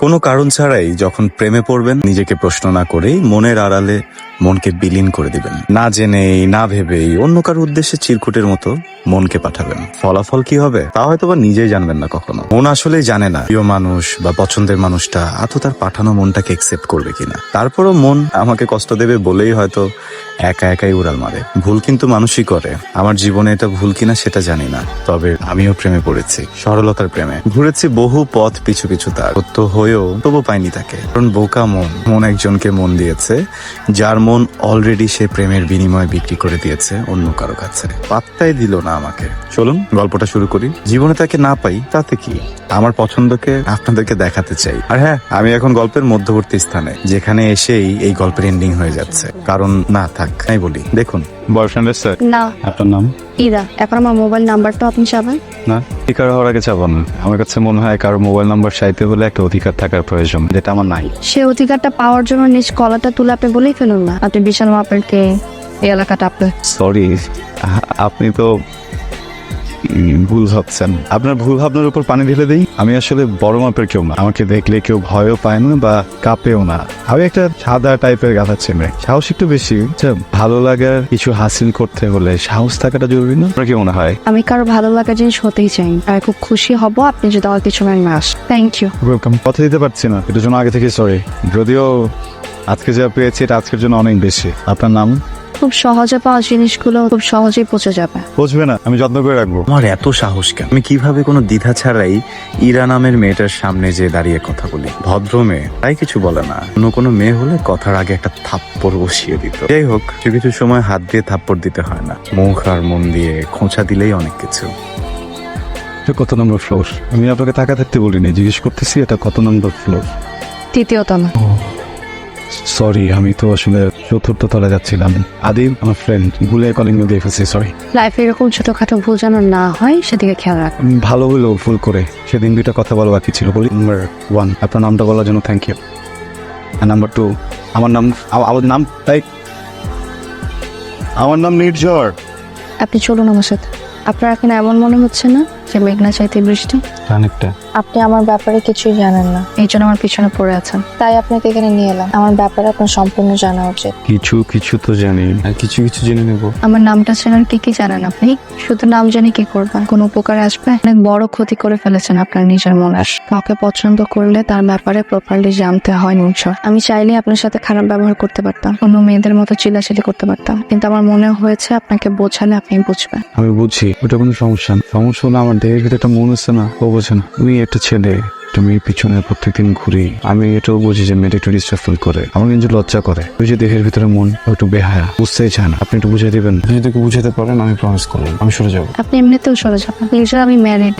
কোনো কারণ ছাড়াই যখন প্রেমে পড়বেন নিজেকে প্রশ্ন না করেই মনের আড়ালে মনকে বিলীন করে দিবেন। না জেনেই, না ভেবেই অন্য কারও উদ্দেশ্যে চিরকুটের মতো মনকে পাঠাবেন। ফলাফল কি হবে, তা হয়তো বা নিজেই জানবেন না কখনো। মন আসলে জানে না প্রিয় মানুষ বা পছন্দের মানুষটা এত তার পাঠানো মনটাকে একসেপ্ট করবে কিনা। তারপরও মন আমাকে কষ্ট দেবে বলেই হয়তো একা একাই উড়াল মারে। ভুল কিন্তু মানুষই করে। আমার জীবনে এটা ভুল কিনা সেটা জানি না। তবে আমিও প্রেমে পড়েছি, সরলতার প্রেমে। ঘুরেছি বহু পথ, পিছু পিছু তার। সত্য হয়েও তবু পাইনি তাকে। কারণ বোকা মন মন একজনকে মন দিয়েছে, যার মন অলরেডি সে প্রেমের বিনিময়ে বিক্রি করে দিয়েছে অন্য কারও কাছে। পাত্তাই দিল না আমাকে। চলুন গল্পটা শুরু করি। জীবনে তাকে না পাই তাতে কি? আমার পছন্দকে আপনাদেরকে দেখাতে চাই। আর হ্যাঁ আমি এখন গল্পের মধ্যবর্তী স্থানে যেখানে এসেই এই গল্পের এন্ডিং হয়ে যাচ্ছে। কারণ না থাক তাই বলি। দেখুন। বয়ফ্রেন্ড স্যার না। আপনার নাম? ইরা এখন আমার মোবাইল নাম্বারটা আপনি চাবেন? না অধিকার হওয়ার আগে চাবো না। আমার কাছে মনে হয় কারও মোবাইল নাম্বার চাইতে হলে একটা অধিকার থাকার প্রয়োজন। যেটা আমার নাই। সে অধিকারটা পাওয়ার জন্য নিজ কলাটা তুলে আপনি বলেই ফেলুন না। আপনি বিশাল মাপেরকে এই এলাকাটা আপনার। সরি আপনি তো ভুল ভাবছেন। আপনার ভুল ভাবনার উপর পানি ঢেলে দেই? আমি আসলে বড় মাপের কেউ না। আমাকে দেখলে কেউ ভয়ও পায় না বা কাঁপেও না। আমি একটা সাদা টাইপের গাথা ছেলে। সাহস একটু বেশি। ভালো লাগার কিছু হাসিল করতে হলে সাহস থাকাটা জরুরি না? আপনার কি মনে হয়? আমি কারও ভালো লাগা জিনিস হতেই চাই। আর খুব খুশি হব আপনি যদি আমার পিছনে না আস থ্যাংক ইউ ওয়েলকাম কথা দিতে পারছি না। এটার জন্য আগে থেকে সরি যদিও আজকে যা পেয়েছি এটা আজকের জন্য অনেক বেশি। আপনার নাম? খুব সহজে পাওয়া জিনিসগুলো খুব সহজেই পচে যাবে। বুঝবে না আমি যত্ন করে রাখব। আমার এত সাহস কেন? আমি কীভাবে কোনো দ্বিধা ছাড়াই ইরা নামের মেয়েটার সামনে যে দাঁড়িয়ে কথা বলি? ভদ্র মেয়ে তাই কিছু বলে না। অন্য কোনো মেয়ে হলে কথার আগে একটা থাপ্পড় বসিয়ে দিত। যাই হোক কিছু কিছু সময় হাত দিয়ে থাপ্পড় দিতে হয় না। মুখ আর মন দিয়ে খোঁচা দিলেই অনেক কিছু। এটা কত নম্বর ফ্লোর আমি আপনাকে টাকা থাকতে বলিনি জিজ্ঞেস করতেছি এটা কত নম্বর ফ্লোর তৃতীয়ত না সরি আমি তো আসলে চতুর্থ তলা যাচ্ছিলাম। আদিম আমার ফ্রেন্ড ভুলে কলিং দিয়ে ফেলছি সরি লাইফে এরকম ছোটখাটো ভুল যেন না হয় সেদিকে খেয়াল রাখ। ভালো হলো ফুল করে। সেদিন দুইটা কথা বলা বাকি ছিল। বলি নাম্বার ওয়ান আপনার নামটা বলার জন্য থ্যাংক ইউ আর নাম্বার টু আমার নাম আ- আমার নাম তাই? আমার নাম নির্ঝর। আপনি চলুন আমার সাথে। আপনার এখন এমন মনে হচ্ছে না? মেঘনা চাইতে বৃষ্টি? অনেকটা। আপনি আমার ব্যাপারে কিছুই জানেন না। এই জন্য আমার পিছনে পড়ে আছেন। তাই আপনাকে এখানে নিয়ে এলাম। আমার ব্যাপারে আপনার সম্পূর্ণ জানা উচিত। কিছু কিছু তো জানি। আর কিছু কিছু জেনে নেব। আমার নামটা চেনার কি কি জানেন আপনি? শুধু নাম জানি কি করবেন? কোনো উপকার আসবে? অনেক বড় ক্ষতি করে ফেলেছেন আপনার নিজের মনে কাউকে পছন্দ করলে তার ব্যাপারে প্রপারলি জানতে হয় নিশ্চয় আমি চাইলে আপনার সাথে খারাপ ব্যবহার করতে পারতাম। অন্য মেয়েদের মতো চিলাচিলি করতে পারতাম। কিন্তু আমার মনে হয়েছে আপনাকে বোঝালে আপনি বুঝবেন। আমি বুঝছি ওটা কোনো সমস্যা সমস্যা হলো আমার দেহের ভিতরে একটা মন আছে না ও বোঝে না। তুমি একটা ছেলে একটা মেয়ের পিছনে প্রত্যেকদিন ঘুরি। আমি এটাও বুঝি যে মেয়েটা একটু ডিস্টার্ব ফিল করে। আমার কিন্তু লজ্জা করে। ওই যে দেহের ভিতরে মন একটু বেহায়া বুঝতেই চায় না। আপনি একটু বুঝিয়ে দিবেন? যদি তোকে বুঝাতে পারেন আমি প্রমিস করলাম আমি সরে যাব। আপনি এমনিতেও সরে যাবেন আমি ম্যারিড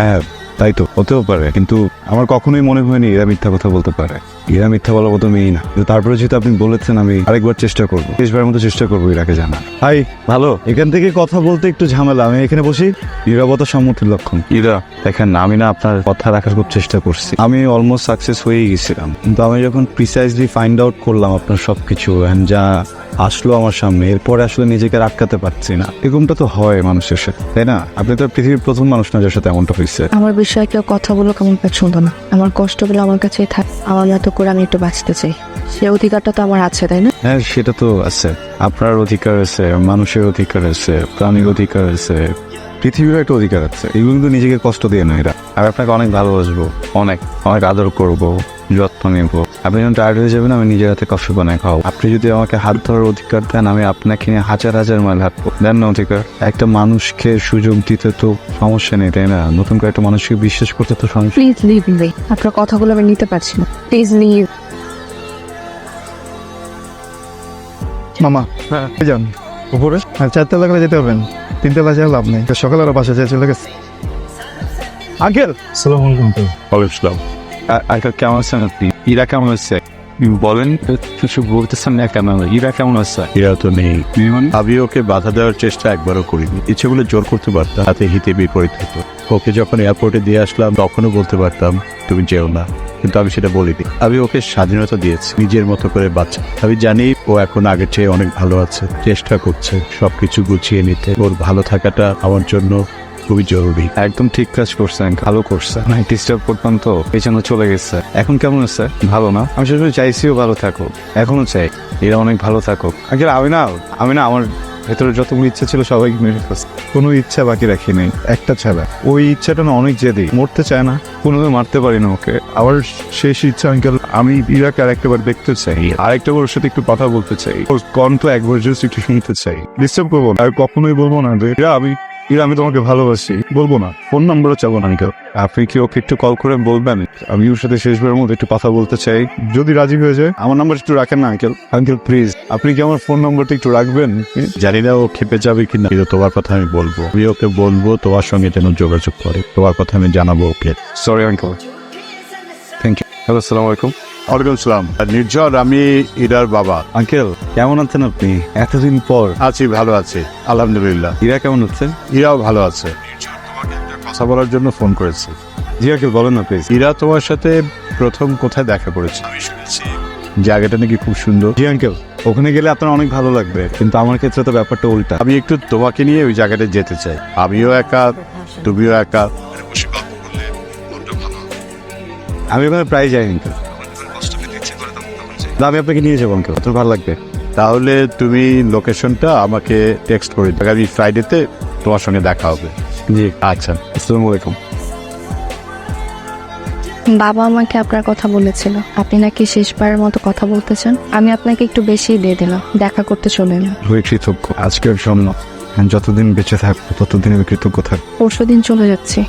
হ্যাঁ তাই তো হতেও পারে। কিন্তু আমার কখনোই মনে হয়নি এরা মিথ্যা কথা বলতে পারে। এরা মিথ্যা বলার মতো মেয়েই না। কিন্তু তারপরে যেহেতু আপনি বলেছেন আমি আরেকবার চেষ্টা করব। শেষবার মতো চেষ্টা করব ইরাকে জানা হাই ভালো? এখান থেকে কথা বলতে একটু ঝামেলা। আমি এখানে বসি। নিরবতা সম্মতির লক্ষণ ইরা দেখেন আমি না আপনার কথা রাখার খুব চেষ্টা করছি। আমি অলমোস্ট সাকসেস হয়েই গেছিলাম। কিন্তু আমি যখন প্রিসাইজলি ফাইন্ড আউট করলাম আপনার সবকিছু and যা আসলো আমার সামনে এরপরে আসলে নিজেকে আটকাতে পারছি না। এরকমটা তো হয় মানুষের সাথে তাই না? আপনি তো পৃথিবীর প্রথম মানুষ না যার সাথে এমনটা হয়েছে। আমার বিষয়ে কেউ কথা বলুক আমার পছন্দ না। আমার কষ্টগুলো আমার কাছেই থাক। আমার মতো করে আমি একটু বাঁচতে চাই। সে অধিকারটা তো আমার আছে, তাই না? হ্যাঁ সেটা তো আছে। আপনার অধিকার আছে, মানুষের অধিকার আছে, প্রাণীর অধিকার আছে পৃথিবীর একটা অধিকার আছে। এগুলো কিন্তু নিজেকে কষ্ট দিয়ে না এরা। আর আপনাকে অনেক ভালোবাসবো, অনেক অনেক আদর করব। যত্ন নেব। আপনি যখন টায়ার্ড হয়ে যাবেন আমি নিজের হাতে কফি বানায় খাও আপনি যদি আমাকে হাত ধরার অধিকার দেন আমি আপনাকে নিয়ে হাজার হাজার মাইল হাঁটবো। দেন না অধিকার একটা মানুষকে সুযোগ দিতে তো সমস্যা নেই তাই না? নতুন করে একটা মানুষকে বিশ্বাস করতে তো সমস্যা প্লিজ লিভ মি আপনার কথাগুলো আমি নিতে পারছি না। প্লিজ লিভ মামা এই যান। উপরে? আর চারতলা করে যেতে হবেন তিনতলা যায় লাভ নেই। সকালে আরও বাসা যায় চলে গেছে। আঙ্কেল! ওয়ালাইকুম আঙ্কেল কেমন আছেন আপনি? ইরা কেমন আছে? বলেন। কিছু বলতেছেন না কেন? ইরা কেমন আছে? এরা তো নেই। আমি ওকে বাধা দেওয়ার চেষ্টা একবারও করিনি। ইচ্ছে বলে জোর করতে পারতাম হাতে হিতে বিপরীত হতো। ওকে যখন এয়ারপোর্টে দিয়ে আসলাম তখনও বলতে পারতাম তুমি যেও না। কিন্তু আমি সেটা বলিনি। আমি ওকে স্বাধীনতা দিয়েছি নিজের মতো করে বাচ্চা আমি জানি ও এখন আগের চেয়ে অনেক ভালো আছে চেষ্টা করছে সবকিছু গুছিয়ে নিতে। ওর ভালো থাকাটা আমার জন্য খুবই জরুরি। একদম ঠিক কাজ করছেন, ভালো করছে না ডিস্টার্ব করতাম তো জন্য চলে গেছে। এখন কেমন আছে? ভালো না? আমি আসলে চাইছিও ভালো থাকুক। এখনও চাই। এরা অনেক ভালো থাকুক। আগে আমি না আমি না, আমার ভেতরে যতগুলো ইচ্ছা ছিল সবাই মেরে ফেলছে। কোনো ইচ্ছা বাকি রাখি নাই। একটা ছাড়া। ওই ইচ্ছাটা না অনেক জেদি। মরতে চায় না। কোনোভাবে মারতে পারি না ওকে। আবার শেষ ইচ্ছা, আঙ্কেল, আমি ইরাকে আরেকটাবার দেখতে চাই। আর আরেকটা ওর সাথে একটু কথা বলতে চাই। ওর কণ্ঠ একবার জাস্ট একটু শুনতে চাই। ডিস্টার্ব করব না। আর কখনোই বলব না যে আমি ইরা, আমি তোমাকে ভালোবাসি। বলব না। ফোন নাম্বারও চাবো না, আঙ্কেল। আপনি কি ওকে একটু কল করে বলবেন? আমি ওর সাথে শেষবারের মধ্যে একটু কথা বলতে চাই। যদি রাজি হয়ে যায়, আমার নাম্বার একটু রাখেন না, আঙ্কেল। আঙ্কেল প্লিজ আপনি কি আমার ফোন নাম্বারটা একটু রাখবেন? জানি না ও খেপে যাবে কিনা, কিন্তু তোমার কথা আমি বলব। আমি ওকে বলব, তোমার সঙ্গে যেন যোগাযোগ করে। তোমার কথা আমি জানাব okay. Sorry uncle thank you hello আসসালামু আলাইকুম ওয়ালাইকুম সালাম। নির্ঝর আমি ইরার বাবা। আঙ্কেল কেমন আছেন আপনি? এতদিন পর। আছি ভালো আছি। আলহামদুলিল্লাহ। ইরা কেমন আছেন? ইরাও ভালো আছে। কথা বলার জন্য ফোন করেছি। জি আঙ্কেল বলেন না প্লিজ ইরা তোমার সাথে প্রথম কোথায় দেখা করেছে? জায়গাটা নাকি খুব সুন্দর। জি আঙ্কেল ওখানে গেলে আপনার অনেক ভালো লাগবে কিন্তু আমার ক্ষেত্রে তো ব্যাপারটা উল্টা। আমি একটু তোমাকে নিয়ে ওই জায়গাটা যেতে চাই। আমিও একা তুমিও একা। আমি ওখানে প্রায় যাই আঙ্কেল। আমি আপনাকে নিয়ে যাব আঙ্কেল আপনার ভালো লাগবে। তাহলে তুমি লোকেশনটা আমাকে টেক্সট করে দিও আগামী ফ্রাইডেতে তোমার সঙ্গে দেখা হবে। জি। আচ্ছা আসসালামু আলাইকুম। বাবা আমাকে আপনার কথা বলেছিল। আপনি নাকি শেষবারের মতো কথা বলতে চান আমি আপনাকে একটু বেশি দিয়ে দিলাম। দেখা করতে চলে এলাম। কৃতজ্ঞ। আজকের জন্য যতদিন বেঁচে থাকব ততদিন আমি কৃতজ্ঞ থাকব। পরশু দিন চলে যাচ্ছি।